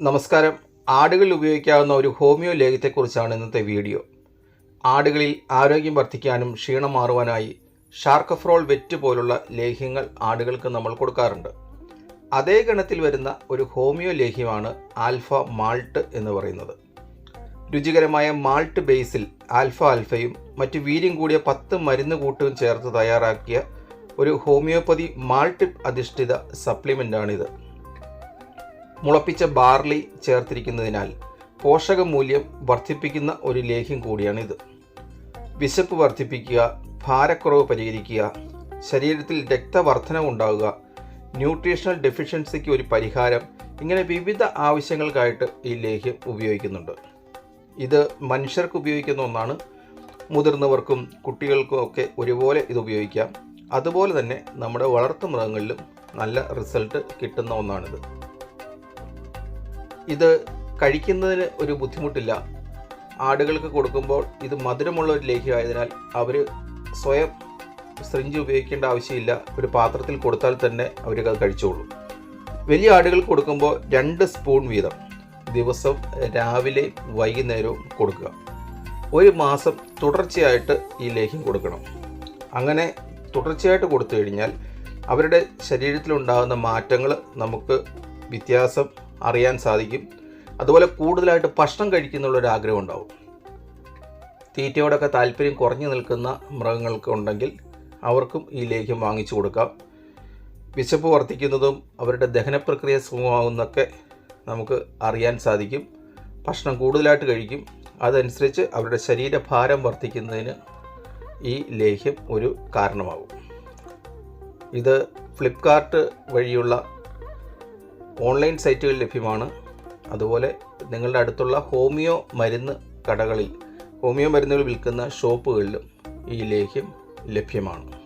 നമസ്കാരം. ആടുകളിൽ ഉപയോഗിക്കാവുന്ന ഒരു ഹോമിയോ ലേഖത്തെക്കുറിച്ചാണ് ഇന്നത്തെ വീഡിയോ. ആടുകളിൽ ആരോഗ്യം വർദ്ധിക്കാനും ക്ഷീണം മാറുവാനായി ഷാർക്കഫ്രോൾ വെറ്റ് പോലുള്ള ലേഹ്യങ്ങൾ ആടുകൾക്ക് നമ്മൾ കൊടുക്കാറുണ്ട്. അതേ ഗണത്തിൽ വരുന്ന ഒരു ഹോമിയോ ലേഹ്യമാണ് ആൽഫ മാൾട്ട് എന്ന് പറയുന്നത്. രുചികരമായ മാൾട്ട് ബേസിൽ ആൽഫ ആൽഫയും മറ്റ് വീര്യം കൂടിയ പത്ത് മരുന്ന് കൂട്ടും ചേർത്ത് തയ്യാറാക്കിയ ഒരു ഹോമിയോപ്പതി മാൾട്ട് അധിഷ്ഠിത സപ്ലിമെന്റാണിത് മുളപ്പിച്ച ബാർലി ചേർത്തിരിക്കുന്നതിനാൽ പോഷകമൂല്യം വർദ്ധിപ്പിക്കുന്ന ഒരു ലേഹ്യം കൂടിയാണിത്. വിശപ്പ് വർദ്ധിപ്പിക്കുക ഭാരക്കുറവ് പരിഹരിക്കുക ശരീരത്തിൽ രക്തവർധനം ഉണ്ടാകുക ന്യൂട്രീഷണൽ ഡെഫിഷ്യൻസിക്ക് ഒരു പരിഹാരം ഇങ്ങനെ വിവിധ ആവശ്യങ്ങൾക്കായിട്ട് ഈ ലേഹ്യം ഉപയോഗിക്കുന്നുണ്ട്. ഇത് മനുഷ്യർക്ക് ഉപയോഗിക്കുന്ന ഒന്നാണ്. മുതിർന്നവർക്കും കുട്ടികൾക്കും ഒക്കെ ഒരുപോലെ ഇത് ഉപയോഗിക്കാം. അതുപോലെ തന്നെ നമ്മുടെ വളർത്തു മൃഗങ്ങളിലും നല്ല റിസൾട്ട് കിട്ടുന്ന ഒന്നാണിത്. ഇത് കഴിക്കുന്നതിന് ഒരു ബുദ്ധിമുട്ടില്ല. ആടുകൾക്ക് കൊടുക്കുമ്പോൾ ഇത് മധുരമുള്ള ഒരു ലേഹ്യമായതിനാൽ അവർ സ്വയം സ്രിഞ്ച് ഉപയോഗിക്കേണ്ട ആവശ്യമില്ല. ഒരു പാത്രത്തിൽ കൊടുത്താൽ തന്നെ അവർക്ക് അത് കഴിച്ചോളും. വലിയ ആടുകൾ കൊടുക്കുമ്പോൾ രണ്ട് സ്പൂൺ വീതം ദിവസം രാവിലെ വൈകുന്നേരവും കൊടുക്കുക. ഒരു മാസം തുടർച്ചയായിട്ട് ഈ ലേഹ്യം കൊടുക്കണം. അങ്ങനെ തുടർച്ചയായിട്ട് കൊടുത്തു കഴിഞ്ഞാൽ അവരുടെ ശരീരത്തിലുണ്ടാകുന്ന മാറ്റങ്ങൾ നമുക്ക് വ്യത്യാസം അറിയാൻ സാധിക്കും. അതുപോലെ കൂടുതലായിട്ട് ഭക്ഷണം കഴിക്കുന്നുള്ളൊരു ആഗ്രഹം ഉണ്ടാവും. തീറ്റയോടൊക്കെ താല്പര്യം കുറഞ്ഞു നിൽക്കുന്ന മൃഗങ്ങൾക്ക് ഉണ്ടെങ്കിൽ അവർക്കും ഈ ലേഹ്യം വാങ്ങിച്ചു കൊടുക്കാം. വിശപ്പ് വർദ്ധിക്കുന്നതും അവരുടെ ദഹന പ്രക്രിയ നമുക്ക് അറിയാൻ സാധിക്കും. ഭക്ഷണം കൂടുതലായിട്ട് കഴിക്കും. അതനുസരിച്ച് അവരുടെ ശരീരഭാരം വർദ്ധിക്കുന്നതിന് ഈ ലേഹ്യം ഒരു കാരണമാകും. ഇത് ഫ്ലിപ്കാർട്ട് വഴിയുള്ള ഓൺലൈൻ സൈറ്റുകളിൽ ലഭ്യമാണ്. അതുപോലെ നിങ്ങളുടെ അടുത്തുള്ള ഹോമിയോ മരുന്ന് കടകളിൽ ഹോമിയോ മരുന്നുകൾ വിൽക്കുന്ന ഷോപ്പുകളിലും ഈ ലേഹ്യം ലഭ്യമാണ്.